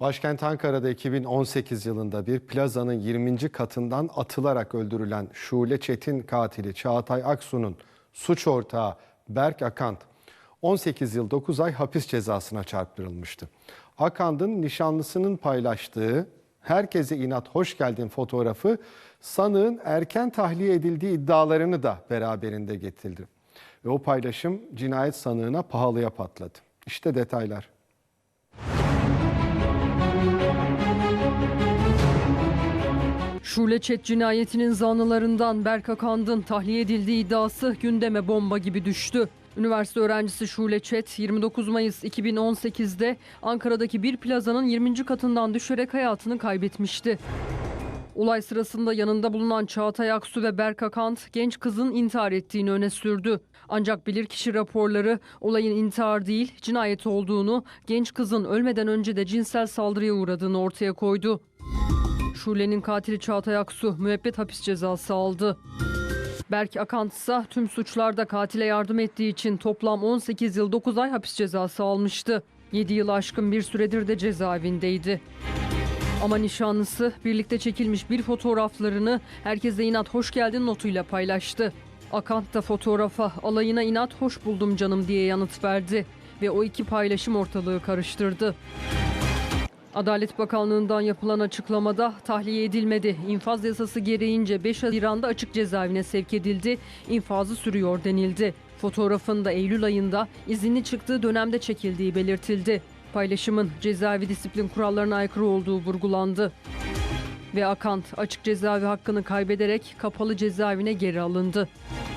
Başkent Ankara'da 2018 yılında bir plazanın 20. katından atılarak öldürülen Şule Çetin katili Çağatay Aksu'nun suç ortağı Berk Akant 18 yıl 9 ay hapis cezasına çarptırılmıştı. Akant'ın nişanlısının paylaştığı herkese inat hoş geldin fotoğrafı sanığın erken tahliye edildiği iddialarını da beraberinde getirdi. Ve o paylaşım cinayet sanığına pahalıya patladı. İşte detaylar. Şule Çet cinayetinin zanlılarından Berk Akand'ın tahliye edildiği iddiası gündeme bomba gibi düştü. Üniversite öğrencisi Şule Çet 29 Mayıs 2018'de Ankara'daki bir plazanın 20. katından düşerek hayatını kaybetmişti. Olay sırasında yanında bulunan Çağatay Aksu ve Berk Akant genç kızın intihar ettiğini öne sürdü. Ancak bilirkişi raporları olayın intihar değil cinayet olduğunu, genç kızın ölmeden önce de cinsel saldırıya uğradığını ortaya koydu. Şule'nin katili Çağatay Aksu müebbet hapis cezası aldı. Berk Akant ise tüm suçlarda katile yardım ettiği için toplam 18 yıl 9 ay hapis cezası almıştı. 7 yıl aşkın bir süredir de cezaevindeydi. Ama nişanlısı birlikte çekilmiş bir fotoğraflarını herkese inat hoş geldin notuyla paylaştı. Akant da fotoğrafa alayına inat hoş buldum canım diye yanıt verdi ve o iki paylaşım ortalığı karıştırdı. Adalet Bakanlığı'ndan yapılan açıklamada tahliye edilmedi. İnfaz yasası gereğince 5 Haziran'da açık cezaevine sevk edildi. İnfazı sürüyor denildi. Fotoğrafın da Eylül ayında izinli çıktığı dönemde çekildiği belirtildi. Paylaşımın cezaevi disiplin kurallarına aykırı olduğu vurgulandı. Ve Akant açık cezaevi hakkını kaybederek kapalı cezaevine geri alındı.